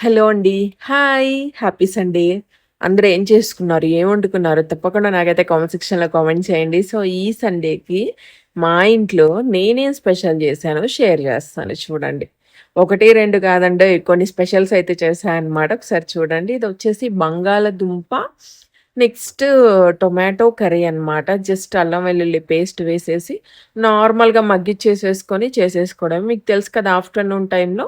Hello అండి. Hi! Happy Sunday. అందరూ ఏం చేసుకున్నారు? ఏం వండుకున్నారు? తప్పకుండా నాకైతే కామెంట్ సెక్షన్‌లో కామెంట్ చేయండి. సో, ఈ సండేకి మా ఇంట్లో నేనేం స్పెషల్ చేశానో షేర్ చేస్తాను చూడండి. ఒకటి రెండు కాదండి కొన్ని స్పెషల్స్ అయితే చేశా అనమాట. ఒకసారి చూడండి. ఇది వచ్చేసి బంగాళదుంప, నెక్స్ట్ టొమాటో కర్రీ అనమాట. జస్ట్ అల్లం వెల్లుల్లి పేస్ట్ వేసేసి నార్మల్‌గా మగ్గిచ్చేసేసుకొని చేసేసుకోవడం మీకు తెలుసు కదా! ఆఫ్టర్‌నూన్ టైంలో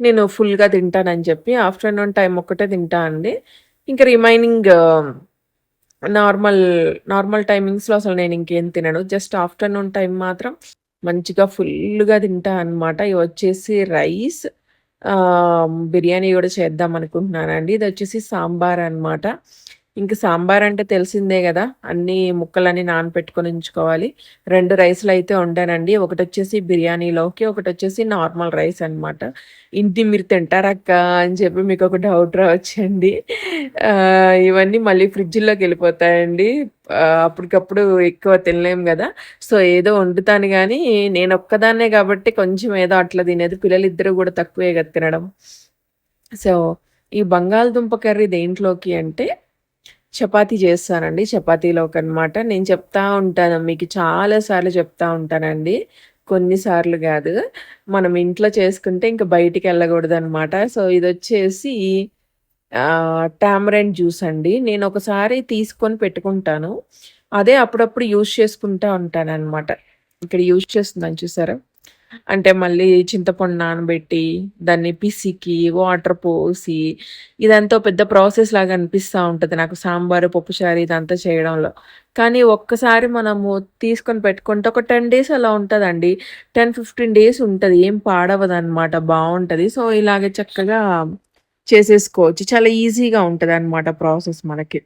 నేను ఫుల్‌గా తింటానని చెప్పి ఆఫ్టర్‌నూన్ టైం ఒక్కటే తింటా అండి. ఇంకా రిమైనింగ్ నార్మల్, నార్మల్ టైమింగ్స్‌లో అసలు నేను ఇంకేం తినను. జస్ట్ ఆఫ్టర్‌నూన్ టైం మాత్రం మంచిగా ఫుల్గా తింటా అనమాట. వచ్చేసి రైస్ బిర్యానీ కూడా చేద్దాం అనుకుంటున్నానండి. ఇదొచ్చేసి సాంబార్ అనమాట. ఇంక సాంబార్ అంటే తెలిసిందే కదా అన్నీ ముక్కలన్నీ నానపెట్టుకొని ఉంచుకోవాలి. 2 రైసులయితే వండానండి. ఒకటొచ్చేసి బిర్యానీలోకి, ఒకటి వచ్చేసి నార్మల్ రైస్ అనమాట. ఇంటి మీరు తింటారక్క అని చెప్పి మీకు ఒక డౌట్ రావచ్చండి. ఇవన్నీ మళ్ళీ ఫ్రిడ్జ్లోకి వెళ్ళిపోతాయండి అప్పటికప్పుడు ఎక్కువ తినలేం కదా సో, ఏదో వండుతాను కానీ నేను ఒక్కదాన్నే కాబట్టి కొంచెం ఏదో అట్లా తినేది. పిల్లలిద్దరూ కూడా తక్కువే కదా తినడం. సో, ఈ బంగాళదుంప కర్రీ దేంట్లోకి అంటే చపాతీ చేస్తానండి. చపాతీలోకనమాట. నేను చెప్తా ఉంటాను. మీకు చాలా సార్లు చెప్తా ఉంటానండి. కొన్నిసార్లు కాదు మనం ఇంట్లో చేసుకుంటే ఇంక అనమాట సో, ఇది వచ్చేసి టామరైండ్ జ్యూస్ అండి. నేను ఒకసారి తీసుకొని పెట్టుకుంటాను. అదే అప్పుడప్పుడు యూజ్ చేసుకుంటా ఉంటాననమాట. ఇక్కడ యూజ్ చేస్తున్నాను చూసారా? అంటే మళ్ళీ చింతపండు నానబెట్టి, దాన్ని పిసికి, వాటర్ పోసి, ఇదంతా పెద్ద ప్రాసెస్ లాగా అనిపిస్తూ ఉంటుంది నాకు సాంబారు, పప్పుచారు ఇదంతా చేయడంలో. కానీ ఒక్కసారి మనము తీసుకొని పెట్టుకుంటే ఒక 10 డేస్ అలా ఉంటుందండి టెన్ ఫిఫ్టీన్ డేస్ ఉంటుంది ఏం పాడవదనమాట. బాగుంటుంది సో, ఇలాగే చక్కగా చేసేసుకోవచ్చు. చాలా ఈజీగా ఉంటుంది అనమాట ప్రాసెస్ మనకి.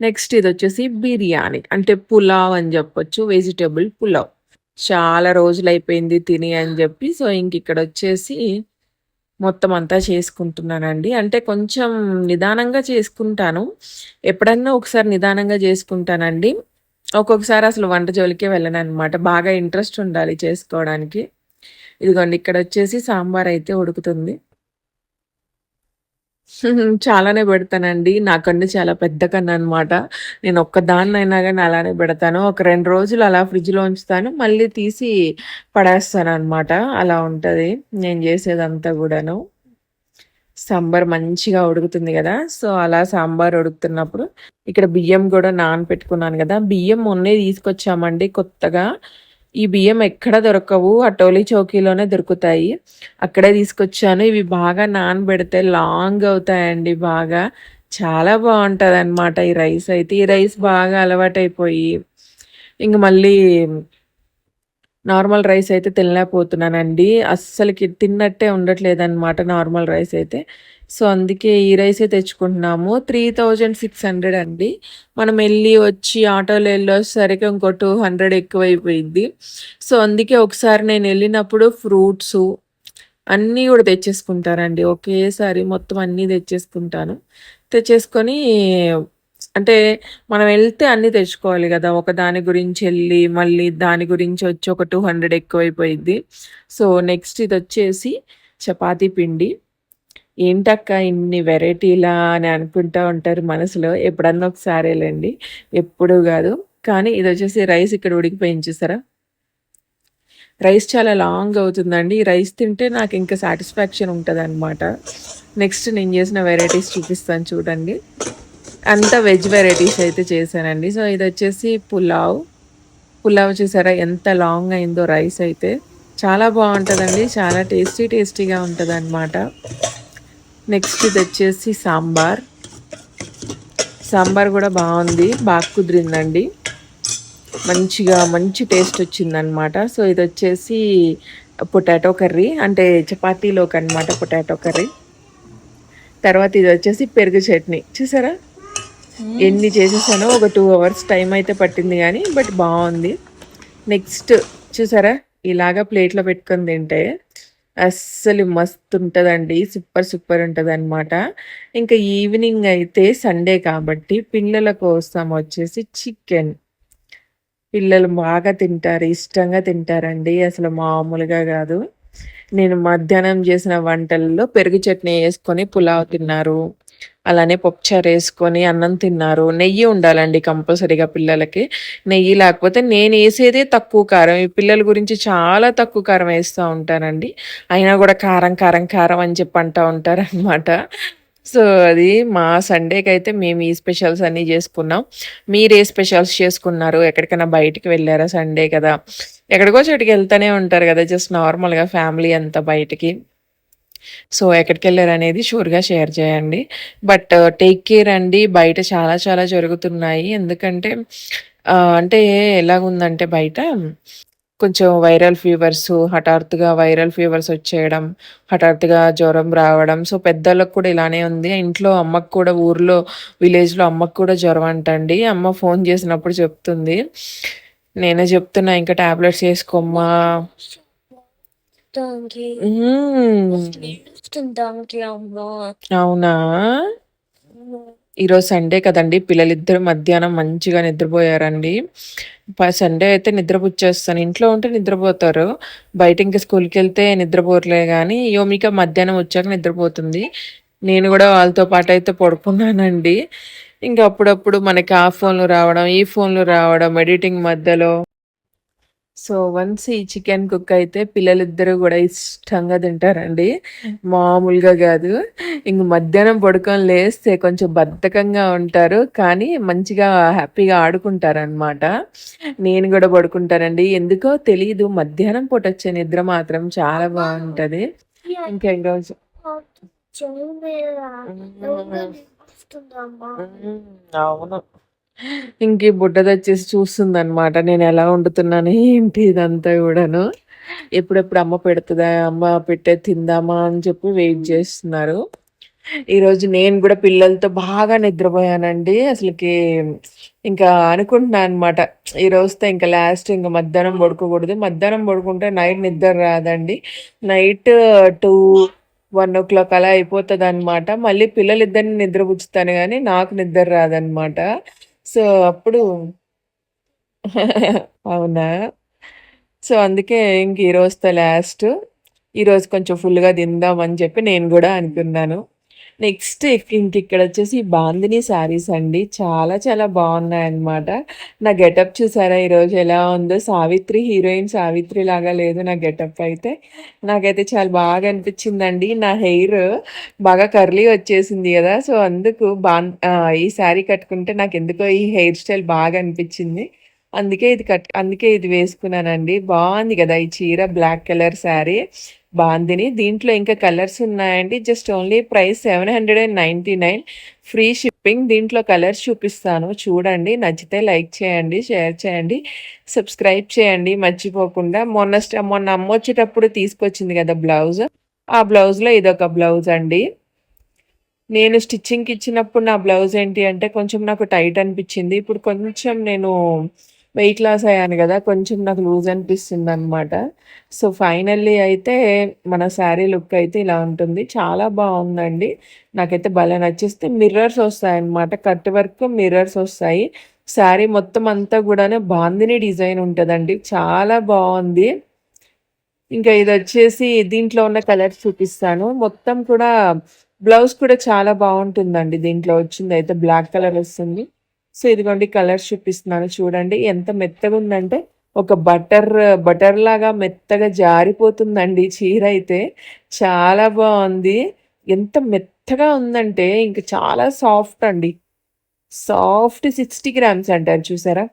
నెక్స్ట్ ఇది వచ్చేసి బిర్యానీ. అంటే పులావ్ అని చెప్పొచ్చు వెజిటేబుల్ పులావ్. చాలా రోజులైపోయింది తిని అని చెప్పి సో, ఇంకా ఇక్కడ వచ్చేసి మొత్తం అంతా చేసుకుంటున్నానండి. అంటే కొంచెం నిదానంగా చేసుకుంటాను. ఎప్పుడన్నా ఒకసారి నిదానంగా చేసుకుంటానండి ఒక్కొక్కసారి అసలు వంట జోలికే వెళ్ళను అనమాట బాగా ఇంట్రెస్ట్ ఉండాలి చేసుకోవడానికి. ఇదిగోండి ఇక్కడ వచ్చేసి సాంబార్ అయితే ఉడుకుతుంది. చాలానే పెడతానండి. నా కన్ను చాలా పెద్ద కన్ అనమాట నేను ఒక్కదాన్నైనా కానీ అలానే పెడతాను. ఒక రెండు రోజులు అలా ఫ్రిడ్జ్‌లో ఉంచుతాను. మళ్ళీ తీసి పడేస్తాను అనమాట అలా ఉంటుంది నేను చేసేదంతా కూడాను సాంబార్ మంచిగా ఉడుకుతుంది కదా సో, అలా సాంబార్ ఉడుకుతున్నప్పుడు ఇక్కడ బియ్యం కూడా నాన పెట్టుకున్నాను కదా బియ్యం మొన్నే తీసుకొచ్చామండి కొత్తగా. ఈ బియ్యం ఎక్కడ దొరకవు. ఆ టోలీ చౌకీలోనే దొరుకుతాయి. అక్కడే తీసుకొచ్చాను. ఇవి బాగా నానబెడితే లాంగ్ అవుతాయండి బాగా. చాలా బాగుంటుంది అనమాట ఈ రైస్ అయితే. ఈ రైస్ బాగా అలవాటైపోయి, ఇంక మళ్ళీ నార్మల్ రైస్ అయితే తినలేకపోతున్నానండి. అస్సలకి తిన్నట్టే ఉండట్లేదనమాట నార్మల్ రైస్ అయితే. సో, అందుకే ఈ రైసే తెచ్చుకుంటున్నాము. 3600 అండి. మనం వెళ్ళి వచ్చి ఆటోలో వెళ్ళేసరికి ఇంకో టూ హండ్రెడ్ ఎక్కువైపోయింది సో, అందుకే ఒకసారి నేను వెళ్ళినప్పుడు ఫ్రూట్స్ అన్నీ కూడా తెచ్చేసుకుంటానండి. ఒకేసారి మొత్తం అన్నీ తెచ్చేసుకుంటాను. తెచ్చేసుకొని అంటే మనం వెళ్తే అన్నీ తెచ్చుకోవాలి కదా ఒక దాని గురించి వెళ్ళి మళ్ళీ దాని గురించి వచ్చి ఒక టూ హండ్రెడ్ ఎక్కువైపోయింది సో, నెక్స్ట్ ఇది వచ్చేసి చపాతీ పిండి. ఏంటక్కా ఇన్ని వెరైటీలా అని అనుకుంటా ఉంటారు మనసులో. ఎప్పుడన్నా ఒకసారేలేండి ఎప్పుడు కాదు కానీ ఇది వచ్చేసి రైస్ ఇక్కడ ఉడికిపోయింది చూసారా? రైస్ చాలా లాంగ్ అవుతుందండి. ఈ రైస్ తింటే నాకు ఇంకా సాటిస్ఫాక్షన్ ఉంటదనమాట. నెక్స్ట్ నేను చేసిన వెరైటీస్ చూపిస్తాను చూడండి. అంతా వెజ్ వెరైటీస్ అయితే చేశానండి. సో, ఇది వచ్చేసి పులావ్. పులావ్ చూసారా ఎంత లాంగ్ అయిందో రైస్ అయితే. చాలా బాగుంటుందండి చాలా టేస్టీ టేస్టీగా ఉంటదనమాట. నెక్స్ట్ ఇది వచ్చేసి సాంబార్. సాంబార్ కూడా బాగుంది బాగా కుదిరిందండి. మంచిగా మంచి టేస్ట్ వచ్చిందనమాట. సో, ఇది వచ్చేసి పొటాటో కర్రీ. అంటే చపాతీలోకి అనమాట పొటాటో కర్రీ. తర్వాత ఇది వచ్చేసి పెరుగు చట్నీ. చూసారా? ఎన్ని చేసేసానో ఒక టూ అవర్స్ టైం అయితే పట్టింది కానీ బట్ బాగుంది నెక్స్ట్ చూసారా? ఇలాగా ప్లేట్‌లో పెట్టుకొని తింటే అస్సలు ఉంటుందండి సూపర్ సూపర్ ఉంటుందనమాట ఇంకా ఈవినింగ్ అయితే సండే కాబట్టి పిల్లల కోసం వచ్చేసి చికెన్. పిల్లలు బాగా తింటారు. ఇష్టంగా తింటారండి. అసలు మామూలుగా కాదు నేను మధ్యాహ్నం చేసిన వంటల్లో పెరుగు చట్నీ వేసుకొని పులావ్ తిన్నారు అలానే పప్పుచారు వేసుకొని అన్నం తిన్నారు. నెయ్యి ఉండాలండి కంపల్సరీగా పిల్లలకి. నెయ్యి లేకపోతే నేను వేసేదే తక్కువ కారం. ఈ పిల్లల గురించి చాలా తక్కువ కారం వేస్తూ ఉంటానండి. అయినా కూడా కారం కారం కారం అని చెప్పి అంటూ ఉంటారనమాట సో అది మా సండేకి అయితే మేము ఈ స్పెషల్స్ అన్నీ చేసుకున్నాం. మీరు ఏ స్పెషల్స్ చేసుకున్నారు? ఎక్కడికైనా బయటికి వెళ్ళారా సండే కదా? ఎక్కడికో చోటికి వెళ్తూనే ఉంటారు కదా జస్ట్ నార్మల్గా ఫ్యామిలీ అంతా బయటికి. సో ఎక్కడికి వెళ్ళారు అనేది షూర్గా షేర్ చేయండి. బట్ uh, టేక్ కేర్ అండి. బయట చాలా చాలా జరుగుతున్నాయి. ఎందుకంటే అంటే ఎలాగుందంటే బయట కొంచెం వైరల్ ఫీవర్స్ హఠాత్తుగా వైరల్ ఫీవర్స్ వచ్చేయడం హఠాత్తుగా జ్వరం రావడం. సో పెద్దలకు కూడా ఇలానే ఉంది. ఇంట్లో అమ్మకు కూడా ఊర్లో విలేజ్లో అమ్మకు కూడా జ్వరం అంటండి. అమ్మ ఫోన్ చేసినప్పుడు చెప్తుంది. నేనే చెప్తున్నా ఇంకా టాబ్లెట్స్ వేసుకోమ్మా. దానికి మ్మ్. దానికి అమ్మ అవునా? ఈరోజు సండే కదండి. పిల్లలిద్దరు మధ్యాహ్నం మంచిగా నిద్రపోయారండి. సండే అయితే నిద్రపుచ్చేస్తాను. ఇంట్లో ఉంటే నిద్రపోతారు. బయట ఇంకా స్కూల్కి వెళ్తే నిద్రపోరలే కానీ యోమిక మధ్యాహ్నం వచ్చాక నిద్రపోతుంది. నేను కూడా వాళ్ళతో పాటు అయితే పడుకున్నానండి. ఇంకా అప్పుడప్పుడు మనకి ఆ ఫోన్లు రావడం ఈ ఫోన్లు రావడం ఎడిటింగ్ మధ్యలో సో వన్స్ ఈ చికెన్ కుక్ అయితే పిల్లలిద్దరూ కూడా ఇష్టంగా తింటారండి. మామూలుగా కాదు. ఇంక మధ్యాహ్నం పడుకొని లేస్తే కొంచెం బద్ధకంగా ఉంటారు. కానీ మంచిగా హ్యాపీగా ఆడుకుంటారు అనమాట నేను కూడా పడుకుంటానండి. ఎందుకో తెలియదు మధ్యాహ్నం పూట వచ్చే నిద్ర మాత్రం చాలా బాగుంటది. ఇంకా మ్మ్. అవును. ఇంక ఈ బుడ్డది వచ్చేసి చూస్తుంది అనమాట నేను ఎలా వండుతున్నాను ఏంటి ఇదంతా కూడాను. ఎప్పుడెప్పుడు అమ్మ పెడుతుందా అమ్మ పెట్టే తిందామా అని చెప్పి వెయిట్ చేస్తున్నారు. ఈరోజు నేను కూడా పిల్లలతో బాగా నిద్రపోయానండి. అసలుకి ఇంకా అనుకుంటున్నాను అనమాట ఈ రోజుతో ఇంకా లాస్ట్ ఇంకా మధ్యాహ్నం పడుకోకూడదు. మధ్యాహ్నం పడుకుంటే నైట్ నిద్ర రాదండి. Night two one o'clock అలా అయిపోతుంది అనమాట మళ్ళీ పిల్లలిద్దరిని నిద్రపుచ్చుతాను కానీ నాకు నిద్ర రాదనమాట సో అప్పుడు అవునా? సో అందుకే ఇంక ఈరోజుతో లాస్ట్. ఈరోజు కొంచెం ఫుల్గా తిందామని చెప్పి నేను కూడా అనుకున్నాను. నెక్స్ట్ ఇంక ఇక్కడ వచ్చేసి బాందిని శారీస్ అండి. చాలా చాలా బాగున్నాయి అన్నమాట నా గెటప్ చూసారా? ఈరోజు ఎలా ఉందో? సావిత్రి హీరోయిన్ సావిత్రి లాగా లేదు నా గెటప్ అయితే. నాకైతే చాలా బాగా అనిపించిందండి. నా హెయిర్ బాగా కర్లీ వచ్చేసింది కదా. సో అందుకు బా ఈ శారీ కట్టుకుంటే నాకు ఎందుకో ఈ హెయిర్ స్టైల్ బాగా అనిపించింది. అందుకే ఇది కట్ అందుకే ఇది వేసుకున్నానండి. బాగుంది కదా ఈ చీర బ్లాక్ కలర్ శారీ. బాందిని. దీంట్లో ఇంకా కలర్స్ ఉన్నాయండి. Just only price seven hundred and ninety nine. Free shipping. దీంట్లో కలర్స్ చూపిస్తాను. చూడండి. నచ్చితే లైక్ చేయండి షేర్ చేయండి సబ్స్క్రైబ్ చేయండి. మర్చిపోకుండా మొన్న స్ట- మొన్న అమ్మ వచ్చేటప్పుడు తీసుకొచ్చింది కదా బ్లౌజ్. ఆ బ్లౌజ్లో ఇదొక బ్లౌజ్ అండి. నేను స్టిచ్చింగ్కి ఇచ్చినప్పుడు నా బ్లౌజ్ ఏంటి అంటే కొంచెం నాకు టైట్ అనిపించింది. ఇప్పుడు కొంచెం నేను వెయిట్ లాస్ అయ్యాను కదా కొంచెం నాకు లూజ్ అనిపిస్తుంది అనమాట సో ఫైనల్లీ అయితే మన శారీ లుక్ అయితే ఇలా ఉంటుంది. చాలా బాగుందండి. నాకైతే భలే నచ్చేస్తే మిర్రర్స్ వస్తాయి అనమాట కట్ వర్క్ మిర్రర్స్ వస్తాయి. శారీ మొత్తం అంతా కూడానే బాందిని డిజైన్ ఉంటుందండి. చాలా బాగుంది. ఇంకా ఇది వచ్చేసి దీంట్లో ఉన్న కలర్స్ చూపిస్తాను. మొత్తం కూడా బ్లౌజ్ కూడా చాలా బాగుంటుందండి. దీంట్లో వచ్చింది అయితే బ్లాక్ కలర్ వస్తుంది. సో ఇదిగోండి కలర్స్ చూపిస్తున్నాను చూడండి ఎంత మెత్తగా ఉందంటే ఒక బటర్ బటర్ లాగా మెత్తగా జారిపోతుందండి చీర అయితే. చాలా బాగుంది. ఎంత మెత్తగా ఉందంటే ఇంకా చాలా సాఫ్ట్ అండి. సాఫ్ట్ సిక్స్టీ గ్రామ్స్ అంటారు చూసారా?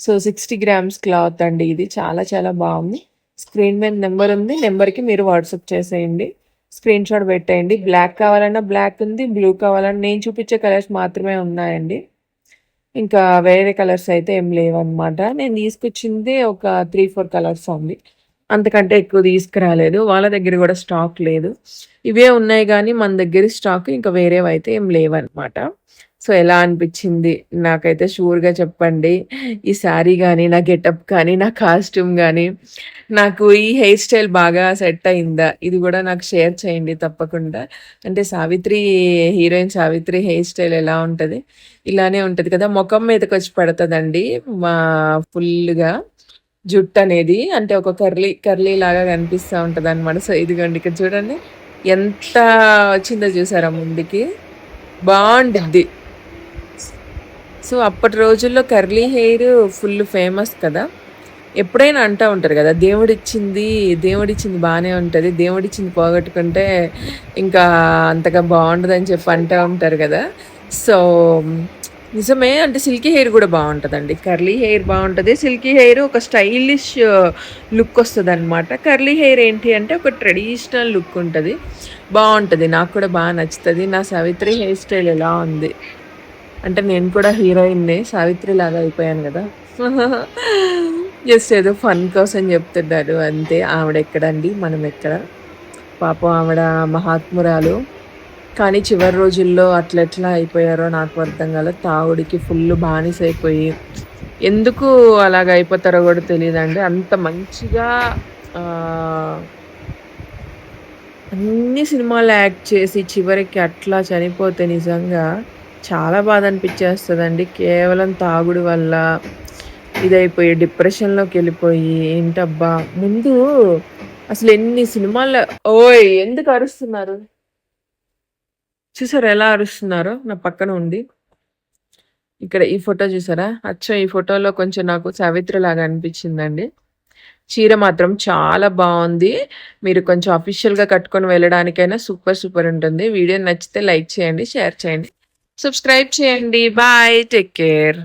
సో సిక్స్టీ గ్రామ్స్ క్లాత్ అండి ఇది. చాలా చాలా బాగుంది. స్క్రీన్ మీద నెంబర్ ఉంది. నెంబర్కి మీరు వాట్సాప్ చేసేయండి. స్క్రీన్ షాట్ పెట్టేయండి. బ్లాక్ కావాలన్నా బ్లాక్ ఉంది బ్లూ కావాలన్నా నేను చూపించే కలర్స్ మాత్రమే ఉన్నాయండి. ఇంకా వేరే కలర్స్ అయితే ఏం లేవన్నమాట. నేను తీసుకొచ్చింది ఒక త్రీ ఫోర్ కలర్స్ ఉంది అంతకంటే ఎక్కువ తీసుకురాలేదు. వాళ్ళ దగ్గర కూడా స్టాక్ లేదు. ఇవే ఉన్నాయి కానీ మన దగ్గర స్టాక్ ఇంకా వేరేవి అయితే ఏం లేవన్నమాట. సో ఎలా అనిపించింది? నాకైతే షూర్గా చెప్పండి. ఈ శారీ కానీ నా గెటప్ కానీ నా కాస్ట్యూమ్ కానీ నాకు ఈ హెయిర్ స్టైల్ బాగా సెట్ అయిందా? ఇది కూడా నాకు షేర్ చేయండి తప్పకుండా. అంటే Savitri heroine Savitri hair style ఎలా ఉంటుంది? ఇలానే ఉంటుంది కదా. ముఖం మీదకి వచ్చి పడుతుందండి. మా ఫుల్గా జుట్టు అనేది అంటే ఒక కర్లీ కర్లీ లాగా కనిపిస్తూ ఉంటుంది అనమాట సో ఇదిగోండి ఇక్కడ చూడండి. ఎంత వచ్చిందో చూసారా ముందుకి? బాగుంటుంది. సో అప్పటి రోజుల్లో కర్లీ హెయిర్ ఫుల్ ఫేమస్ కదా. ఎప్పుడైనా అంటూ ఉంటారు కదా దేవుడిచ్చింది దేవుడిచ్చింది బాగానే ఉంటుంది దేవుడిచ్చింది పోగొట్టుకుంటే ఇంకా అంతగా బాగుండదని చెప్పి అంటూ ఉంటారు కదా. సో నిజమే అంటే సిల్కీ హెయిర్ కూడా బాగుంటుందండి. కర్లీ హెయిర్ బాగుంటుంది. సిల్కీ హెయిర్ ఒక స్టైలిష్ లుక్ వస్తుంది అనమాట కర్లీ హెయిర్ ఏంటి అంటే ఒక ట్రెడిషనల్ లుక్ ఉంటుంది. బాగుంటుంది. నాకు కూడా బాగా నచ్చుతుంది. నా సావిత్రి హెయిర్ స్టైల్ ఎలా ఉంది? అంటే నేను కూడా హీరోయిన్నే సావిత్రి లాగా అయిపోయాను కదా. జస్ట్ ఏదో ఫన్ కోసం చెప్తున్నాడు. అంతే ఆవిడ ఎక్కడండి? మనం ఎక్కడ? పాపం ఆవిడ మహాత్మురాలు. కానీ చివరి రోజుల్లో అట్లా ఎట్లా అయిపోయారో నాకు అర్థం కాలేదు తాగుడికి ఫుల్ బానిస అయిపోయి. ఎందుకు అలాగ అయిపోతారో కూడా తెలియదండి అంత మంచిగా అన్ని సినిమాలు యాక్ట్ చేసి చివరికి అట్లా చనిపోతే నిజంగా చాలా బాధ అనిపించేస్తుందండి. కేవలం తాగుడు వల్ల ఇదైపోయి డిప్రెషన్లోకి వెళ్ళిపోయి ఏంటబ్బా? ముందు అసలు ఎన్ని సినిమాల్లో ఓయ్ ఎందుకు అరుస్తున్నారు? చూసారా ఎలా అరుస్తున్నారో? నా పక్కన ఉంది. ఇక్కడ ఈ ఫోటో చూసారా? అచ్చం ఈ ఫోటోలో కొంచెం నాకు సావిత్రి లాగా అనిపించిందండి. చీర మాత్రం చాలా బాగుంది. మీరు కొంచెం అఫీషియల్గా కట్టుకొని వెళ్ళడానికైనా సూపర్ సూపర్ ఉంటుంది. వీడియో నచ్చితే లైక్ చేయండి షేర్ చేయండి. సబ్స్క్రైబ్ చేయండి. Bye take care